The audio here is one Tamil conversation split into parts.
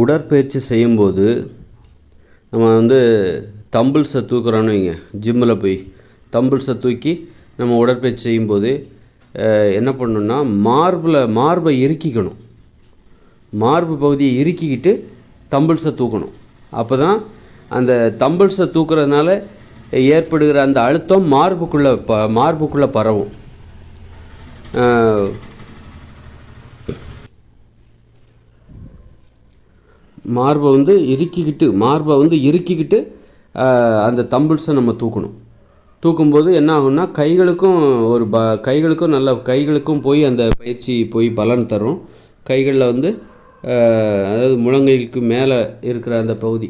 உடற்பயிற்சி செய்யும்போது நம்ம வந்து தம்பிள்ஸை தூக்குறோன்னு வைங்க ஜிம்மில் போய். தம்பிள்ஸை தூக்கி நம்ம உடற்பயிற்சி செய்யும்போது என்ன பண்ணணும்னா மார்பில் மார்பை இறுக்கிக்கணும். மார்பு பகுதியை இறுக்கிக்கிட்டு தம்பிள்ஸை தூக்கணும். அப்போ தான் அந்த தம்பிள்ஸை தூக்குறதுனால ஏற்படுகிற அந்த அழுத்தம் மார்புக்குள்ளே ப மார்புக்குள்ளே பரவும். மார்பை வந்து இறுக்கிக்கிட்டு மார்பை வந்து இறுக்கிக்கிட்டு அந்த தம்பிள்ஸை நம்ம தூக்கணும். தூக்கும்போது என்ன ஆகும்னா கைகளுக்கும் ஒரு ப கைகளுக்கும் நல்ல கைகளுக்கும் போய் அந்த பயிற்சி போய் பலன் தரும். கைகளில் வந்து அதாவது முழங்கைக்கு மேலே இருக்கிற அந்த பகுதி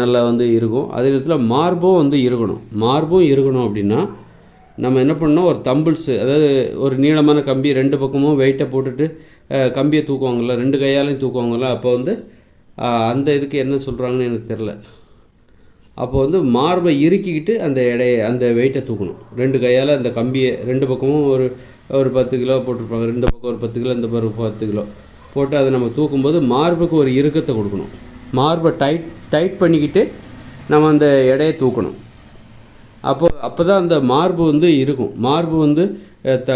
நல்லா வந்து இருக்கும். அதே நேரத்தில் மார்பும் வந்து இருக்கணும். மார்பும் இருக்கணும் அப்படின்னா நம்ம என்ன பண்ணோம் ஒரு தம்பிள்ஸு அதாவது ஒரு நீளமான கம்பி ரெண்டு பக்கமும் வெயிட்டை போட்டுட்டு கம்பியை தூக்குவாங்கள்ல ரெண்டு கையாலையும் தூக்குவாங்கள்ல அப்போ வந்து அந்த இதுக்கு என்ன சொல்கிறாங்கன்னு எனக்கு தெரில அப்போ வந்து மார்பை இறுக்கிக்கிட்டு அந்த எடையை அந்த வெயிட்டை தூக்கணும். ரெண்டு கையால் அந்த கம்பியை ரெண்டு பக்கமும் ஒரு ஒரு பத்து கிலோ போட்டிருப்பாங்க. ரெண்டு பக்கம் ஒரு பத்து கிலோ இந்த பக்கம் பத்து கிலோ. போட்டு அதை நம்ம தூக்கும்போது மார்புக்கு ஒரு இறுக்கத்தை கொடுக்கணும். மார்பை டைட் டைட் பண்ணிக்கிட்டு நம்ம அந்த எடையை தூக்கணும். அப்போ அப்போ தான் அந்த மார்பு வந்து இருக்கும். மார்பு வந்து த த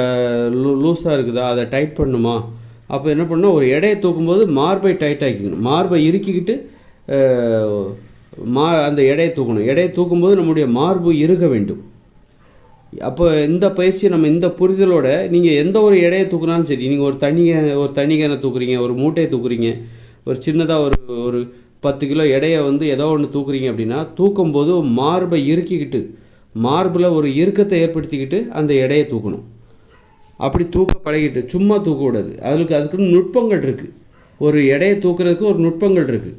லூஸாக இருக்குதா? அதை டைட் பண்ணுமா? அப்போ என்ன பண்ணணும்? ஒரு எடையை தூக்கும்போது மார்பை டைட் ஆக்கிக்கணும். மார்பை இறுக்கிக்கிட்டு மா அந்த எடையை தூக்கணும். எடையை தூக்கும்போது நம்முடைய மார்பு இறுக வேண்டும். அப்போ இந்த பயிற்சி நம்ம இந்த புரிதலோட நீங்கள் எந்த ஒரு எடையை தூக்குனாலும் சரி நீங்கள் ஒரு தனி ஒரு தனி கேனை தூக்குறீங்க ஒரு மூட்டையை தூக்குறீங்க ஒரு சின்னதாக ஒரு ஒரு பத்து கிலோ எடையை வந்து ஏதோ ஒன்று தூக்குறீங்க அப்படின்னா தூக்கும்போது மார்பை இறுக்கிக்கிட்டு மார்பில் ஒரு இறுக்கத்தை ஏற்படுத்திக்கிட்டு அந்த எடையை தூக்கணும். அப்படி தூக்க பழகிட்டு சும்மா தூக்கக்கூடாது அதுக்கு அதுக்குன்னு நுட்பங்கள் இருக்குது ஒரு எடையை தூக்குறதுக்கு ஒரு நுட்பங்கள் இருக்குது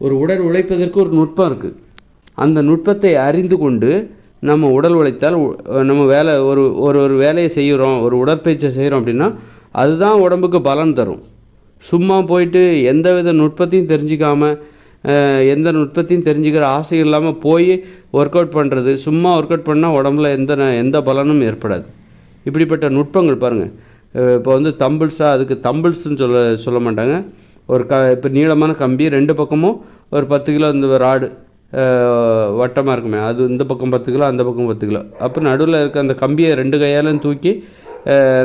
ஒரு உடல் உழைப்பதற்கு ஒரு நுட்பம் இருக்குது அந்த நுட்பத்தை அறிந்து கொண்டு நம்ம உடல் உழைத்தால் நம்ம வேலை ஒரு ஒரு ஒரு வேலையை செய்கிறோம் ஒரு உடற்பயிற்சி செய்கிறோம் அப்படின்னா அதுதான் உடம்புக்கு பலன் தரும். சும்மா போயிட்டு எந்த வித நுட்பத்தையும் தெரிஞ்சிக்காமல் எந்த நுட்பத்தையும் தெரிஞ்சுக்கிற ஆசை இல்லாமல் போய் ஒர்க் அவுட் பண்ணுறது சும்மா ஒர்க் அவுட் பண்ணால் உடம்புல எந்த ந- எந்த பலனும் ஏற்படாது. இப்படிப்பட்ட நுட்பங்கள் பாருங்கள் இப்போ வந்து தம்பிள்ஸாக அதுக்கு தம்பிள்ஸ்னு சொல்ல சொல்ல மாட்டாங்க. ஒரு க இப்போ நீளமான கம்பி ரெண்டு பக்கமும் ஒரு பத்து கிலோ இந்த ராடு வட்டமாக இருக்குமே. அது இந்த பக்கம் பத்து கிலோ அந்த பக்கம் பத்து கிலோ. அப்போ நடுவில் இருக்க அந்த கம்பியை ரெண்டு கையாலும் தூக்கி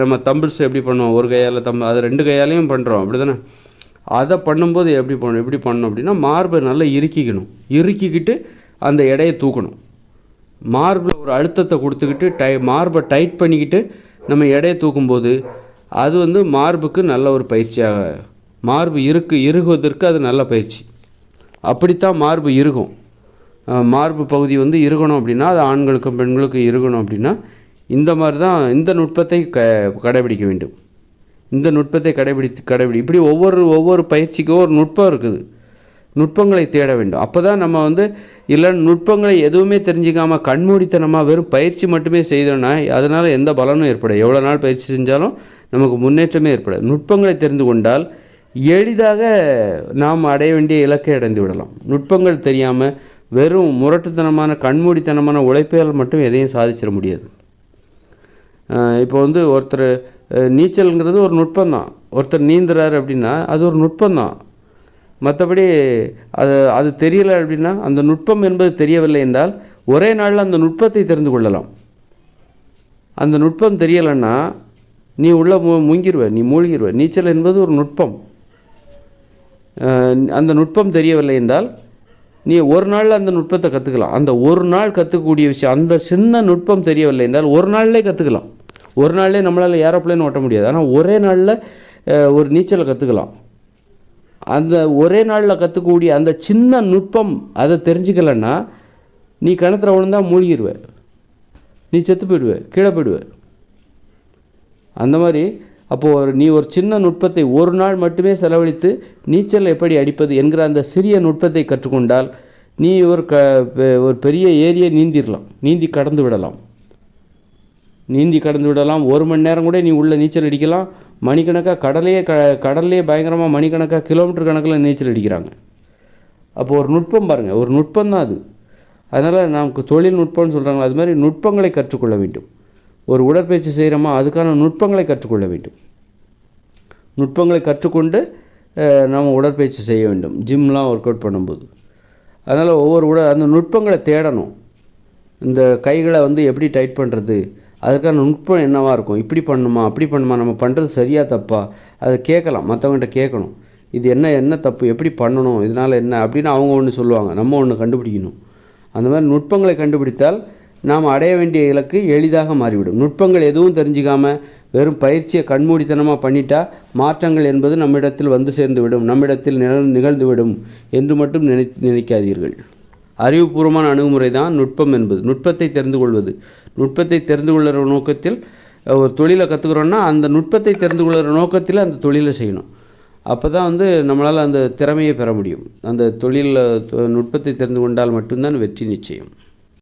நம்ம தம்பிள்ஸ் எப்படி பண்ணுவோம்? ஒரு கையால் தம் அது ரெண்டு கையாலையும் பண்ணுறோம் அப்படி தானே அதை பண்ணும்போது எப்படி பண்ணணும் எப்படி பண்ணணும் அப்படின்னா மார்பை நல்லா இறுக்கிக்கணும். இறுக்கிக்கிட்டு அந்த எடையை தூக்கணும். மார்பு ஒரு அழுத்தத்தை கொடுத்துக்கிட்டு டை மார்பை டைட் பண்ணிக்கிட்டு நம்ம எடையை தூக்கும்போது அது வந்து மார்புக்கு நல்ல ஒரு பயிற்சியாக மார்பு இருக்கு இறுகுவதற்கு அது நல்ல பயிற்சி. அப்படித்தான் மார்பு இருக்கும் மார்பு பகுதி வந்து இருகணும் அப்படின்னா அது ஆண்களுக்கும் பெண்களுக்கும் இருக்கணும் அப்படின்னா இந்த மாதிரி தான் இந்த நுட்பத்தை க கடைபிடிக்க வேண்டும். இந்த நுட்பத்தை கடைபிடித்து கடைபிடி இப்படி ஒவ்வொரு ஒவ்வொரு பயிற்சிக்கும் ஒரு நுட்பம் இருக்குது. நுட்பங்களை தேட வேண்டும். அப்போ தான் நம்ம வந்து இல்லை நுட்பங்களை எதுவுமே தெரிஞ்சிக்காமல் கண்மூடித்தனமாக வெறும் பயிற்சி மட்டுமே செய்தோன்னா அதனால் எந்த பலனும் ஏற்படும் எவ்வளோ நாள் பயிற்சி செஞ்சாலும் நமக்கு முன்னேற்றமே ஏற்படாது. நுட்பங்களை தெரிந்து கொண்டால் எளிதாக நாம் அடைய வேண்டிய இலக்கை அடைந்து விடலாம். நுட்பங்கள் தெரியாமல் வெறும் முரட்டுத்தனமான கண்மூடித்தனமான உழைப்பால் மட்டும் எதையும் சாதிச்சிட முடியாது. இப்போ வந்து ஒருத்தர் நீச்சல்ங்கிறது ஒரு நுட்பம் தான் ஒருத்தர் நீந்துறாரு அப்படின்னா அது ஒரு நுட்பம் தான் மற்றபடி அது அது தெரியலை அப்படின்னா அந்த நுட்பம் என்பது தெரியவில்லை என்றால் ஒரே நாளில் அந்த நுட்பத்தை தெரிந்து கொள்ளலாம். அந்த நுட்பம் தெரியலைன்னா நீ உள்ள மு முங்கிருவ நீ மூழ்கிருவ. நீச்சல் என்பது ஒரு நுட்பம். அந்த நுட்பம் தெரியவில்லை என்றால் நீ ஒரு நாளில் அந்த நுட்பத்தை கற்றுக்கலாம் அந்த ஒரு நாள் கற்றுக்கக்கூடிய விஷயம் அந்த சின்ன நுட்பம் தெரியவில்லை என்றால் ஒரு நாள்லே கற்றுக்கலாம் ஒரு நாள்லேயே நம்மளால் ஏரோப்ளேன் ஓட்ட முடியாது. ஆனால் ஒரே நாளில் ஒரு நீச்சலை கற்றுக்கலாம் அந்த ஒரே நாளில் கற்றுக்கக்கூடிய அந்த சின்ன நுட்பம் அதை தெரிஞ்சுக்கலன்னா நீ கிணத்துல விழுந்தா மூழ்கிடுவ நீ செத்து போயிடுவேன் கீழே போயிடுவேன் அந்த மாதிரி அப்போது ஒரு நீ ஒரு சின்ன நுட்பத்தை ஒரு நாள் மட்டுமே செலவழித்து நீச்சல் எப்படி அடிப்பது என்கிற அந்த சிறிய நுட்பத்தை கற்றுக்கொண்டால் நீ ஒரு க ஒரு பெரிய ஏரியை நீந்திடலாம் நீந்தி கடந்து விடலாம். நீந்தி கடந்து விடலாம். ஒரு மணி நேரம் கூட நீ உள்ளே நீச்சல் அடிக்கலாம். மணிக்கணக்காக கடலையே க கடல்லையே பயங்கரமாக மணிக்கணக்காக கிலோமீட்டர் கணக்கில் நீச்சல் அடிக்கிறாங்க. அப்போது ஒரு நுட்பம் பாருங்கள் ஒரு நுட்பம் தான் அது. அதனால் நமக்கு தொழில்நுட்பம்னு சொல்கிறாங்களா அது மாதிரி நுட்பங்களை கற்றுக்கொள்ள வேண்டும். ஒரு உடற்பயிற்சி செய்கிறோமா அதுக்கான நுட்பங்களை கற்றுக்கொள்ள வேண்டும். நுட்பங்களை கற்றுக்கொண்டு நாம் நம்ம உடற்பயிற்சி செய்ய வேண்டும். ஜிம்லாம் ஒர்க் அவுட் பண்ணும்போது. அதனால் ஒவ்வொரு உட அந்த நுட்பங்களை தேடணும். இந்த கைகளை வந்து எப்படி டைட் பண்ணுறது அதுக்கான நுட்பம் என்னவாக இருக்கும்? இப்படி பண்ணுமா? அப்படி பண்ணுமா? நம்ம பண்ணுறது சரியா தப்பா? அதை கேட்கலாம். மற்றவங்ககிட்ட கேட்கணும். இது என்ன என்ன தப்பு? எப்படி பண்ணணும்? இதனால் என்ன? அப்படின்னு அவங்க ஒன்று சொல்லுவாங்க. நம்ம ஒன்று கண்டுபிடிக்கணும். அந்த மாதிரி நுட்பங்களை கண்டுபிடித்தால் நாம் அடைய வேண்டிய இலக்கு எளிதாக மாறிவிடும். நுட்பங்கள் எதுவும் தெரிஞ்சிக்காமல் வெறும் பயிற்சியை கண்மூடித்தனமாக பண்ணிட்டா மாற்றங்கள் என்பது நம்மிடத்தில் வந்து சேர்ந்து விடும் நம்மிடத்தில் நிகழ் நிகழ்ந்துவிடும் என்று மட்டும் நினை நினைக்காதீர்கள். அறிவுபூர்வமான அணுகுமுறை தான் நுட்பம் என்பது. நுட்பத்தை தெரிந்து கொள்வது. நுட்பத்தை தெரிந்து கொள்கிற நோக்கத்தில் ஒரு தொழிலை கற்றுக்குறோன்னா அந்த நுட்பத்தை தெரிந்து கொள்கிற நோக்கத்தில் அந்த தொழிலை செய்யணும். அப்போ தான் வந்து நம்மளால் அந்த திறமையை பெற முடியும். அந்த தொழிலில் நுட்பத்தை தெரிந்து கொண்டால் மட்டும்தான் வெற்றி நிச்சயம்.